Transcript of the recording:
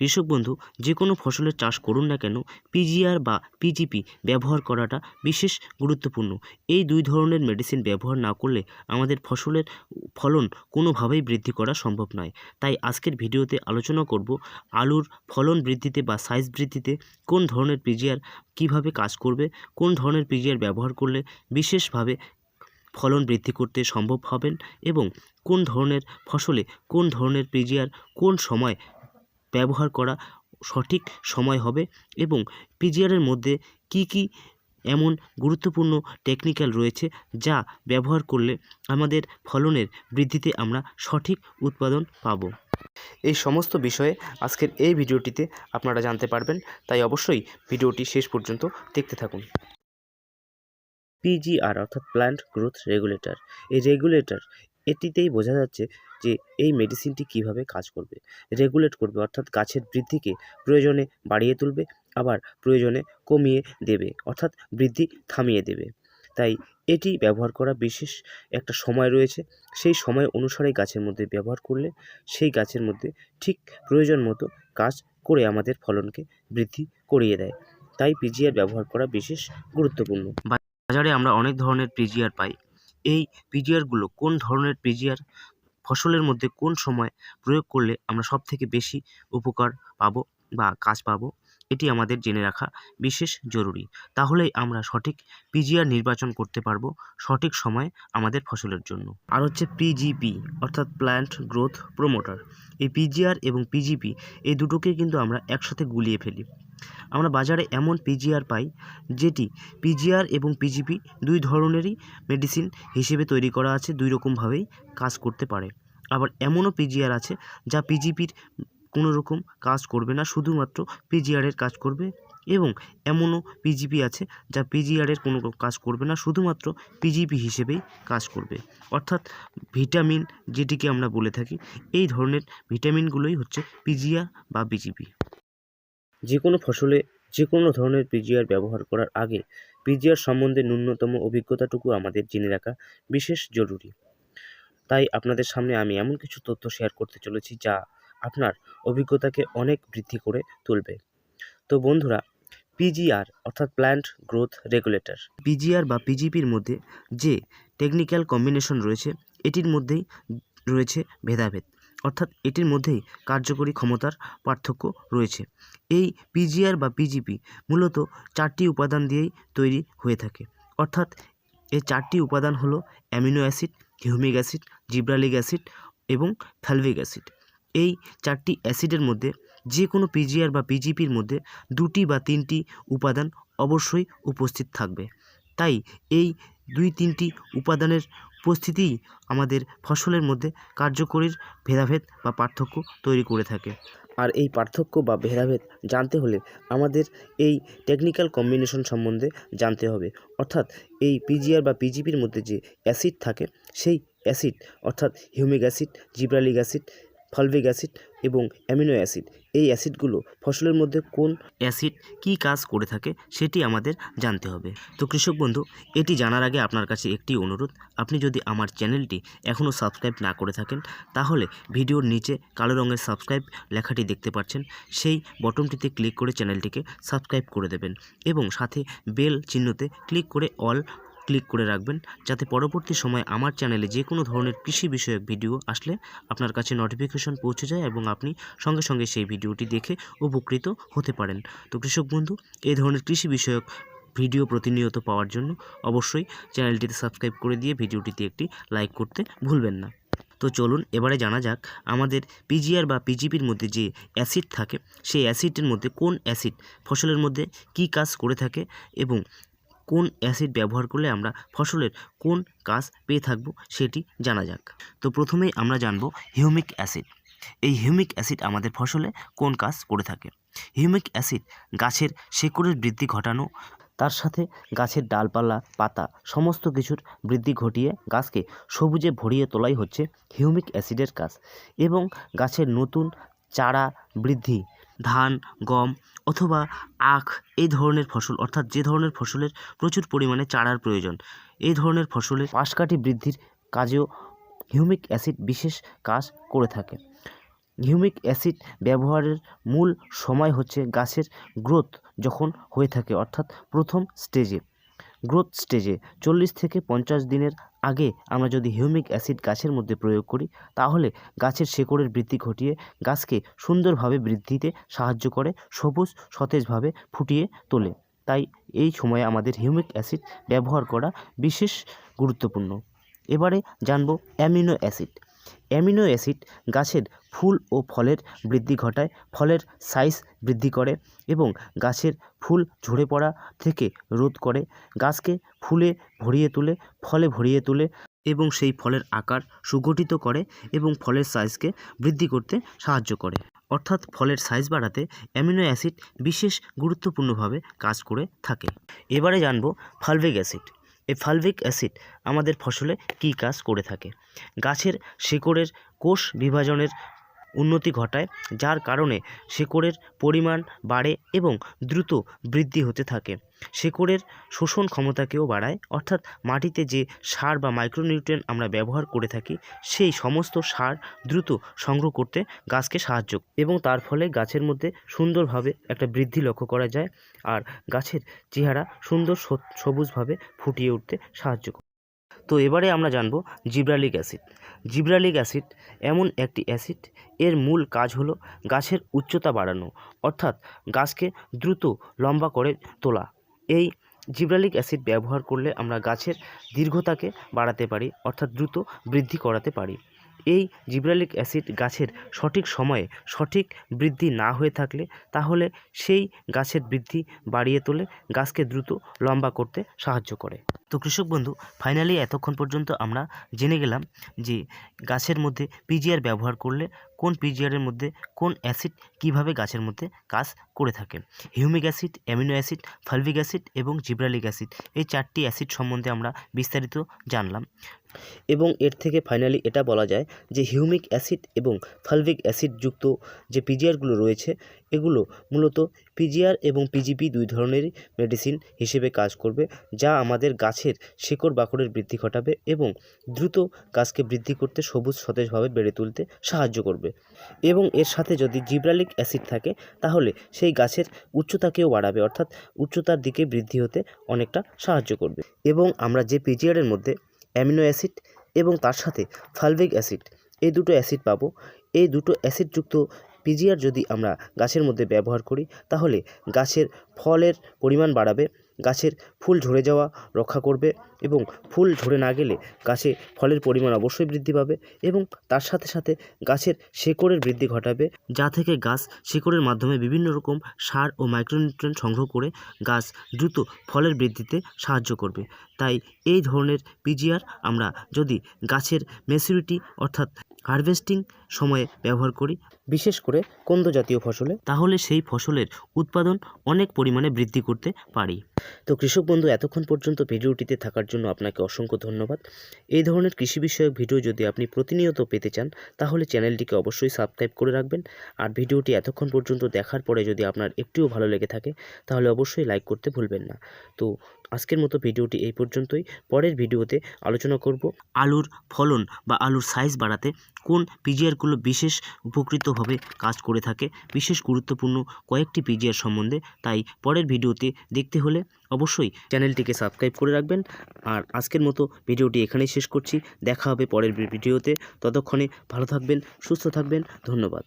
কৃষক বন্ধু, যে কোনো ফসলের চাষ করুন না কেন পিজিআর বা পিজিপি ব্যবহার করাটা বিশেষ গুরুত্বপূর্ণ। এই দুই ধরনের মেডিসিন ব্যবহার না করলে আমাদের ফসলের ফলন কোনোভাবেই বৃদ্ধি করা সম্ভব নয়। তাই আজকের ভিডিওতে আলোচনা করব আলুর ফলন বৃদ্ধিতে বা সাইজ বৃদ্ধিতে, কোন ধরনের পিজিআর কীভাবে কাজ করবে, কোন ধরনের পিজিআর ব্যবহার করলে বিশেষভাবে ফলন বৃদ্ধি করতে সম্ভব হবেন, এবং কোন ধরনের ফসলে কোন ধরনের পিজিআর কোন সময় ব্যবহার করা সঠিক সময় হবে এবং পিজিআরের মধ্যে কি কি এমন গুরুত্বপূর্ণ টেকনিক্যাল রয়েছে যা ব্যবহার করলে আমাদের ফলনের বৃদ্ধিতে আমরা সঠিক উৎপাদন পাবো। এই সমস্ত বিষয়ে আজকের এই ভিডিওটিতে আপনারা জানতে পারবেন, তাই অবশ্যই ভিডিওটি শেষ পর্যন্ত দেখতে থাকুন। পিজিআর অর্থাৎ প্ল্যান্ট গ্রোথ রেগুলেটর এই রেগুলেটর এটিতেই বোঝা যাচ্ছে যে এই মেডিসিনটি কীভাবে কাজ করবে। রেগুলেট করবে, অর্থাৎ গাছের বৃদ্ধিকে প্রয়োজনে বাড়িয়ে তুলবে, আবার প্রয়োজনে কমিয়ে দেবে, অর্থাৎ বৃদ্ধি থামিয়ে দেবে। তাই এটি ব্যবহার করা বিশেষ একটা সময় রয়েছে। সেই সময় অনুসারে গাছের মধ্যে ব্যবহার করলে সেই গাছের মধ্যে ঠিক প্রয়োজন মতো কাজ করে আমাদের ফলনকে বৃদ্ধি করিয়ে দেয়। তাই পিজিআর ব্যবহার করা বিশেষ গুরুত্বপূর্ণ। বাজারে আমরা অনেক ধরনের পিজিআর পাই। এই পিজিআরগুলো কোন ধরনের পিজিআর ফসলের মধ্যে কোন সময় প্রয়োগ করলে আমরা সব থেকে বেশি উপকার পাবো বা কাজ পাবো, এটি আমাদের জেনে রাখা বিশেষ জরুরি। তাহলেই আমরা সঠিক পিজিআর নির্বাচন করতে পারব সঠিক সময় আমাদের ফসলের জন্য। আর হচ্ছে পিজিপি অর্থাৎ প্ল্যান্ট গ্রোথ প্রোমোটার এই পিজিআর এবং পিজিপি এই দুটোকে কিন্তু আমরা একসাথে গুলিয়ে ফেলি। আমরা বাজারে এমন পিজিআর পাই যেটি পিজিআর এবং পিজিপি দুই ধরনেরই মেডিসিন হিসেবে তৈরি করা আছে দুই রকমভাবেই কাজ করতে পারে আবার এমনও পিজিআর আছে যা পিজিপির কোনো রকম কাজ করবে না শুধুমাত্র পিজিআরের কাজ করবে এবং এমনও পিজিপি আছে যা পিজিআরের কোনো কাজ করবে না শুধুমাত্র পিজিপি হিসেবেই কাজ করবে অর্থাৎ ভিটামিন যেটিকে আমরা বলে থাকি এই ধরনের ভিটামিনগুলোই হচ্ছে পিজিআর বা পিজিপি যে কোনো ফসলে যে কোনো ধরনের পিজিআর ব্যবহার করার আগে পিজিআর সম্বন্ধে ন্যূনতম অভিজ্ঞতাটুকু আমাদের জেনে রাখা বিশেষ জরুরি। তাই আপনাদের সামনে আমি এমন কিছু তথ্য শেয়ার করতে চলেছি যা আপনার অভিজ্ঞতাকে অনেক বৃদ্ধি করে তুলবে। তো বন্ধুরা, পিজিআর অর্থাৎ প্ল্যান্ট গ্রোথ রেগুলেটর, পিজিআর বা পিজিপির মধ্যে যে টেকনিক্যাল কম্বিনেশন রয়েছে, এটির মধ্যেই রয়েছে ভেদাভেদ। অর্থাৎ এটির মধ্যেই কার্যকরী ক্ষমতার পার্থক্য রয়েছে। এই পিজিআর বা পিজিপি মূলত চারটি উপাদান দিয়েই তৈরি হয়ে থাকে। অর্থাৎ এই চারটি উপাদান হলো amino acid, humic acid, gibberellic acid এবং ফ্যালভিক অ্যাসিড। এই চারটি অ্যাসিডের মধ্যে যে কোনো পিজিআর বা পিজিপির মধ্যে দুটি বা তিনটি উপাদান অবশ্যই উপস্থিত থাকবে। তাই এই দুই তিনটি উপাদানের উপস্থিতিই আমাদের ফসলের মধ্যে কার্যকরীর ভেদাভেদ বা পার্থক্য তৈরি করে থাকে। আর এই পার্থক্য বা ভেদাভেদ জানতে হলে আমাদের এই টেকনিক্যাল কম্বিনেশন সম্বন্ধে জানতে হবে। অর্থাৎ এই পিজিআর বা পিজিপির মধ্যে যে অ্যাসিড থাকে, সেই অ্যাসিড অর্থাৎ humic acid gibberellic acid fulvic acid এবং অ্যামিনো অ্যাসিড। এই অ্যাসিডগুলো ফসলের মধ্যে কোন অ্যাসিড কী কাজ করে থাকে সেটি আমাদের জানতে হবে। তো কৃষক বন্ধু, এটি জানার আগে আপনার কাছে একটি অনুরোধ। আপনি যদি আমার চ্যানেলটি এখনও সাবস্ক্রাইব না করে থাকেন, তাহলে ভিডিওর নিচে কালো রঙের সাবস্ক্রাইব লেখাটি দেখতে পাচ্ছেন। সেই বটনটিতে ক্লিক করে চ্যানেলটিকে সাবস্ক্রাইব করে দেবেন এবং সাথে বেল চিহ্নতে ক্লিক করে অল ক্লিক করে রাখবেন যাতে পরবর্তী সময় আমার চ্যানেলে যে কোনো ধরনের কৃষি বিষয়ক ভিডিও আসলে আপনার কাছে নোটিফিকেশন পৌঁছে যায় এবং আপনি সঙ্গে সঙ্গে সেই ভিডিওটি দেখে উপকৃত হতে পারেন। তো কৃষক বন্ধু, এই ধরনের কৃষি বিষয়ক ভিডিও প্রতিনিয়ত পাওয়ার জন্য অবশ্যই চ্যানেলটিতে সাবস্ক্রাইব করে দিয়ে ভিডিওটিতে একটি লাইক করতে ভুলবেন না। তো চলুন এবারে জানা যাক আমাদের পিজিআর বা পিজিপির মধ্যে যে অ্যাসিড থাকে, সেই অ্যাসিডের মধ্যে কোন অ্যাসিড ফসলের মধ্যে কী কাজ করে থাকে এবং কোন অ্যাসিড ব্যবহার করলে আমরা ফসলের কোন কাজ পেয়ে থাকব সেটি জানা যাক। তো প্রথমেই আমরা জানব হিউমিক অ্যাসিড। এই হিউমিক অ্যাসিড আমাদের ফসলে কোন কাজ করে থাকে? হিউমিক অ্যাসিড গাছের শেকড়ের বৃদ্ধি ঘটানো, তার সাথে গাছের ডালপালা, পাতা সমস্ত কিছুর বৃদ্ধি ঘটিয়ে গাছকে সবুজে ভরিয়ে তোলাই হচ্ছে হিউমিক অ্যাসিডের কাজ এবং গাছের নতুন চারা বৃদ্ধি ধান, গম অথবা আখ এই ধরনের ফসল, অর্থাৎ যে ধরনের ফসলের প্রচুর পরিমাণে চারার প্রয়োজন, এই ধরনের ফসলের পাশকাঠি বৃদ্ধির কাজেও হিউমিক অ্যাসিড বিশেষ কাজ করে থাকে। হিউমিক অ্যাসিড ব্যবহারের মূল সময় হচ্ছে গাছের গ্রোথ যখন হয়ে থাকে, অর্থাৎ প্রথম স্টেজে। গ্রোথ স্টেজে চল্লিশ থেকে পঞ্চাশ দিনের আগে আমরা যদি হিউমিক অ্যাসিড গাছের মধ্যে প্রয়োগ করি, তাহলে গাছের শেকড়ের বৃদ্ধি ঘটিয়ে গাছকে সুন্দরভাবে বৃদ্ধিতে সাহায্য করে, সবুজ, সতেজভাবে ফুটিয়ে তোলে। তাই এই সময়ে আমাদের হিউমিক অ্যাসিড ব্যবহার করা বিশেষ গুরুত্বপূর্ণ। এবারে জানব অ্যামিনো অ্যাসিড। অ্যামিনো অ্যাসিড গাছের ফুল ও ফলের বৃদ্ধি ঘটায়, ফলের সাইজ বৃদ্ধি করে এবং গাছের ফুল ঝরে পড়া থেকে রোধ করে। গাছকে ফুলে ভরিয়ে তোলে, ফলে ভরিয়ে তোলে এবং সেই ফলের আকার সুগঠিত করে এবং ফলের সাইজকে বৃদ্ধি করতে সাহায্য করে। অর্থাৎ ফলের সাইজ বাড়াতে অ্যামিনো অ্যাসিড বিশেষ গুরুত্বপূর্ণভাবে কাজ করে থাকে। এবারে জানব ফালভিক অ্যাসিড। এই ফালভিক অ্যাসিড আমাদের ফসলে কি কাজ করে থাকে? গাছের শিকড়ের কোষ বিভাজনের উন্নতি ঘটায়, যার কারণে শেকড়ের পরিমাণ বাড়ে এবং দ্রুত বৃদ্ধি হতে থাকে। শেকড়ের শোষণ ক্ষমতাকেও বাড়ায়, অর্থাৎ মাটিতে যে সার বা মাইক্রোনিউট্রিয়েন্ট আমরা ব্যবহার করে থাকি, সেই সমস্ত সার দ্রুত সংগ্রহ করতে গাছকে সাহায্য এবং তার ফলে গাছের মধ্যে সুন্দরভাবে একটা বৃদ্ধি লক্ষ্য করা যায় আর গাছের চেহারা সুন্দর সবুজভাবে ফুটিয়ে উঠতে সাহায্য করে। তো এবারে আমরা জানব জিব্রালিক অ্যাসিড। জিব্রালিক অ্যাসিড এমন একটি অ্যাসিড। এর মূল কাজ হলো গাছের উচ্চতা বাড়ানো, অর্থাৎ গাছকে দ্রুত লম্বা করে তোলা। এই জিব্রালিক অ্যাসিড ব্যবহার করলে আমরা গাছের দীর্ঘতাকে বাড়াতে পারি, অর্থাৎ দ্রুত বৃদ্ধি করাতে পারি। এই জিব্রালিক অ্যাসিড গাছের সঠিক সময়ে সঠিক বৃদ্ধি না হয়ে থাকলে, তাহলে সেই গাছের বৃদ্ধি বাড়িয়ে তোলে, গাছকে দ্রুত লম্বা করতে সাহায্য করে। তো কৃষক বন্ধু ফাইনালি এতক্ষণ পর্যন্ত আমরা জেনে গেলাম যে গাছের মধ্যে পিজিআর ব্যবহার করলে কোন পিজিআরের মধ্যে কোন অ্যাসিড কীভাবে গাছের মধ্যে কাজ করে থাকে। Humic acid amino acid fulvic acid এবং জিব্রালিক অ্যাসিড এই চারটি অ্যাসিড সম্বন্ধে আমরা বিস্তারিত জানলাম। এবং এর থেকে ফাইনালি এটা বলা যায় যে হিউমিক অ্যাসিড এবং ফালভিক অ্যাসিডযুক্ত যে পিজিআরগুলো রয়েছে এগুলো মূলত পিজিআর এবং পিজিপি দুই ধরনেরই মেডিসিন হিসেবে কাজ করবে, যা আমাদের গাছের শিকড় বাকড়ের বৃদ্ধি ঘটাবে এবং দ্রুত গাছকে বৃদ্ধি করতে সবুজ সতেজভাবে বেড়ে তুলতে সাহায্য করবে। এবং এর সাথে যদি জিব্রালিক অ্যাসিড থাকে, তাহলে সেই গাছের উচ্চতাকেও বাড়াবে, অর্থাৎ উচ্চতার দিকে বৃদ্ধি হতে অনেকটা সাহায্য করবে। এবং আমরা যে পিজিআরের মধ্যে অ্যামিনো অ্যাসিড এবং তার সাথে ফালভিক অ্যাসিড, এই দুটো অ্যাসিড পাবো। এই দুটো অ্যাসিডযুক্ত পিজিআর যদি আমরা গাছের মধ্যে ব্যবহার করি, তাহলে গাছের ফলের পরিমাণ বাড়াবে, গাছের ফুল ঝরে যাওয়া রক্ষা করবে এবং ফুল ঝরে না গেলে গাছে ফলের পরিমাণ অবশ্যই বৃদ্ধি পাবে এবং তার সাথে সাথে গাছের শেকড়ের বৃদ্ধি ঘটাবে, যা থেকে গাছ শিকড়ের মাধ্যমে বিভিন্ন রকম সার ও মাইক্রোনিউট্রিয়েন্ট সংগ্রহ করে গাছ দ্রুত ফলের বৃদ্ধিতে সাহায্য করবে। তাই এই ধরনের পিজিআর আমরা যদি গাছের ম্যাচুরিটি অর্থাৎ হারভেস্টিং সময়ে ব্যবহার করি বিশেষ করে কন্দ জাতীয় ফসলে। তাহলে সেই ফসলের উৎপাদন অনেক পরিমাণে বৃদ্ধি করতে পারি। তো কৃষক বন্ধু এতক্ষণ পর্যন্ত ভিডিওটিতে থাকার জন্য আপনাকে অসংখ্য ধন্যবাদ। এই ধরনের কৃষি বিষয়ক ভিডিও যদি আপনি প্রতিনিয়ত পেতে চান তাহলে চ্যানেলটিকে অবশ্যই সাবস্ক্রাইব করে রাখবেন। আর ভিডিওটি এতক্ষণ পর্যন্ত দেখার পরে যদি আপনার একটুও ভালো লেগে থাকে তাহলে অবশ্যই লাইক করতে ভুলবেন না। তো আজকের মতো ভিডিওটি এই পর্যন্তই। পরের ভিডিওতে আলোচনা করব আলুর ফলন বা আলুর সাইজ বাড়াতে কোন পিজিআরগুলো বিশেষ উপকৃতভাবে কাজ করে থাকে। বিশেষ গুরুত্বপূর্ণ কয়েকটি পিজিআর সম্বন্ধে। তাই পরের ভিডিওতে দেখতে হলে অবশ্যই চ্যানেলটিকে সাবস্ক্রাইব করে রাখবেন। আর আজকের মতো ভিডিওটি এখানেই শেষ করছি। দেখা হবে পরের ভিডিওতে। ততক্ষণে ভালো থাকবেন, সুস্থ থাকবেন। ধন্যবাদ।